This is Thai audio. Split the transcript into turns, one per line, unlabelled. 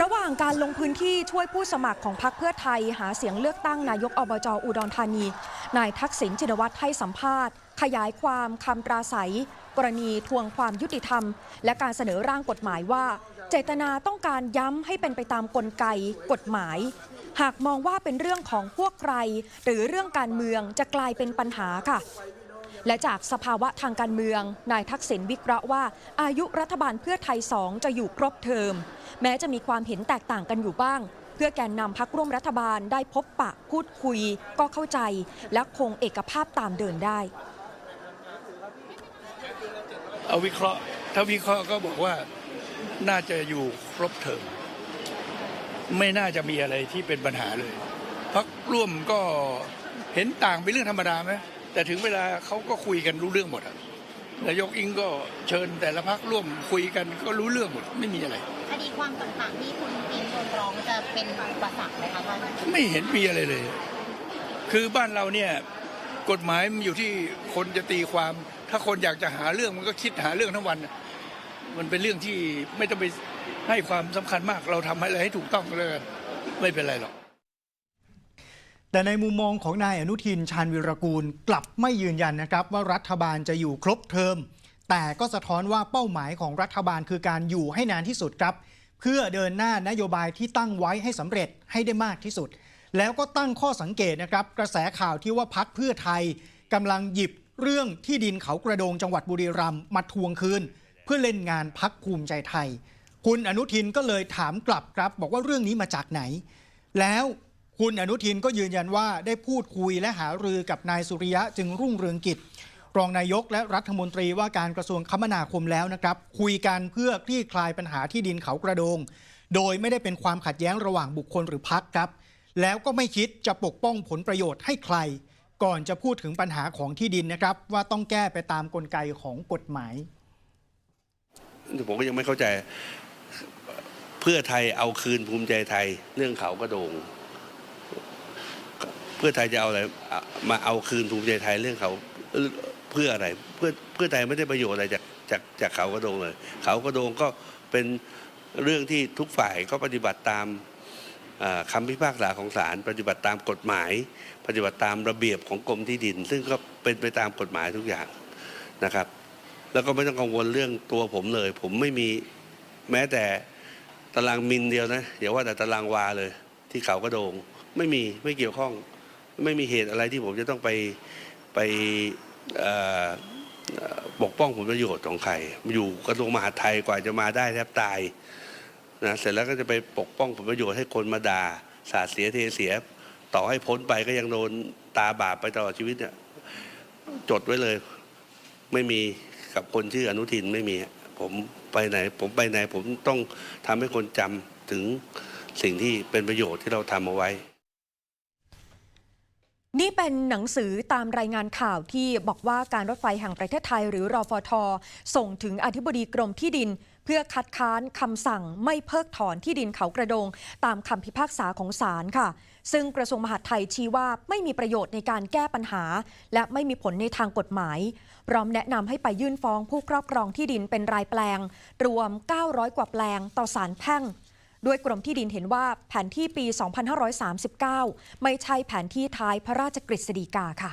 ระหว่างการลงพื้นที่ช่วยผู้สมัครของพรรคเพื่อไทย หาเสียงเลือกตั้งนายกอบจอุดรธานี นายทักษิณชินวัตรให้สัมภาษณ์ ขยายความคำปราศัย กรณีทวงความยุติธรรม และการเสนอร่างกฎหมายว่า เจตนาต้องการย้ำให้เป็นไปตามกลไกกฎหมาย หากมองว่าเป็นเรื่องของพวกใคร หรือเรื่องการเมืองจะกลายเป็นปัญหาค่ะ และจากสภาวะทางการเมือง นายทักษิณวิเคราะห์ว่า อายุรัฐบาลเพื่อไทยสองจะอยู่ครบเทอม แม้จะมีความเห็นแตกต่างกันอยู่บ้าง เพื่อแกนนำพักร่วมรัฐบาลได้พบปะพูดคุย ก็เข้าใจ และคงเอกภาพตามเดินได้
เอาวิเคราะห์ถ้าวิเคราะห์ก็บอกว่าน่าจะอยู่ครบเทอมไม่น่าจะมีอะไรที่เป็นปัญหาเลยพักร่วมก็เห็นต่างเป็นเรื่องธรรมดาไหม แต่ถึงเวลาเขาก็คุยกันรู้เรื่องหมดอะนายกอิงก็เชิญแต่ละพักร่วมคุยกันก็รู้เรื่องหมดไม่มีอะไร
คดีความต่างๆที่คุณอิงโดนร้องจะเป็นอุปสรรคไหมคะท่าน
ไม่เห็นมีอะไรเลย คือบ้านเราเนี่ยกฎหมายมันอยู่ที่คนจะตีความ ถ้าคนอยากจะหาเรื่องมันก็คิดหาเรื่องทั้งวันน่ะมันเป็นเรื่องที่ไม่ต้องไปให้ความสำคัญมาก เราทำอะไรให้ถูกต้องก็เลยไม่เป็นไรหรอก
แต่ในมุมมองของนายอนุทินชาญวิรกูลกลับไม่ยืนยันนะครับ ว่ารัฐบาลจะอยู่ครบเทอม แต่ก็สะท้อนว่าเป้าหมายของรัฐบาลคือการอยู่ให้นานที่สุดครับ เพื่อเดินหน้านโยบายที่ตั้งไว้ให้สำเร็จให้ได้มากที่สุด แล้วก็ตั้งข้อสังเกตนะครับ กระแสข่าวที่ว่าพักเพื่อไทยกำลังหยิบเรื่องที่ดินเขากระโดงจังหวัดบุรีรัมย์มาทวงคืน เพื่อเล่นงานพักภูมิใจไทย คุณอนุทินก็เลยถามกลับครับ บอกว่าเรื่องนี้มาจากไหน แล้ว คุณอนุทินก็ยืนยันว่าได้พูดคุยและหารือกับนายสุริยะจึงรุ่งเรืองกิจ รองนายกและรัฐมนตรีว่าการกระทรวงคมนาคมแล้วนะครับ คุยกันเพื่อคลี่คลายปัญหาที่ดินเขากระโดง โดยไม่ได้เป็นความขัดแย้งระหว่างบุคคลหรือพักครับ แล้วก็ไม่คิดจะปกป้องผลประโยชน์ให้ใคร ก่อนจะพูดถึงปัญหาของที่ดินนะครับ ว่าต้องแก้ไปตามกลไกของกฎหมาย
ผมก็ยังไม่เข้าใจ เพื่อไทยเอาคืนภูมิใจไทยเรื่องเขากระโดง เพื่อไทยจะเอาอะไรมาเอาคืนภูมิใจไทยเรื่องเขาเพื่ออะไร เพื่อเพื่อไทยไม่ได้ประโยชน์อะไรจากจากจากเขากระโดงเลย เขากระโดงก็เป็นเรื่องที่ทุกฝ่ายก็ปฏิบัติตามอ่าคำพิพากษาของศาลปฏิบัติตามกฎหมาย ปฏิบัติตามระเบียบของกรมที่ดิน ซึ่งก็เป็นไปตามกฎหมายทุกอย่างนะครับ แล้วก็ไม่ต้องกังวลเรื่องตัวผมเลย ผมไม่มีแม้แต่ตารางมิลเดียวนะอย่าว่าแต่ตารางวาเลย ที่เขากระโดง ไม่มีไม่เกี่ยวข้อง ไม่มีเหตุอะไรที่ผมจะต้องไปไปปกป้องผลประโยชน์ของใครอยู่กระทรวงมหาดไทยกว่าจะมาได้แทบตายนะเสร็จแล้วก็จะไปปกป้องผลประโยชน์ให้คนมาด่าสาดเสียเทเสีย ต่อให้พ้นไปก็ยังโดนตาบาปไปตลอดชีวิตเนี่ยจดไว้เลย ไม่มีกับคนชื่ออนุทินไม่มี ผมไปไหน ผมไปไหน ผมต้องทำให้คนจำถึงสิ่งที่เป็นประโยชน์ที่เราทำเอาไว้
นี่เป็นหนังสือตามรายงานข่าวที่บอกว่าการรถไฟแห่งประเทศไทยหรือรอฟท ส่งถึงอธิบดีกรมที่ดิน เพื่อคัดค้านคำสั่งไม่เพิกถอนที่ดินเขากระโดง ตามคำพิพากษาของศาลค่ะ ซึ่งกระทรวงมหาดไทยชี้ว่าไม่มีประโยชน์ในการแก้ปัญหา และไม่มีผลในทางกฎหมาย พร้อมแนะนำให้ไปยื่นฟ้องผู้ครอบครองที่ดินเป็นรายแปลง รวม 900 กว่าแปลง ต่อศาลแพ่ง ด้วยกรมที่ดินเห็นว่าแผนที่ปี 2539 ไม่ใช่แผนที่ท้ายพระราชกฤษฎีกาค่ะ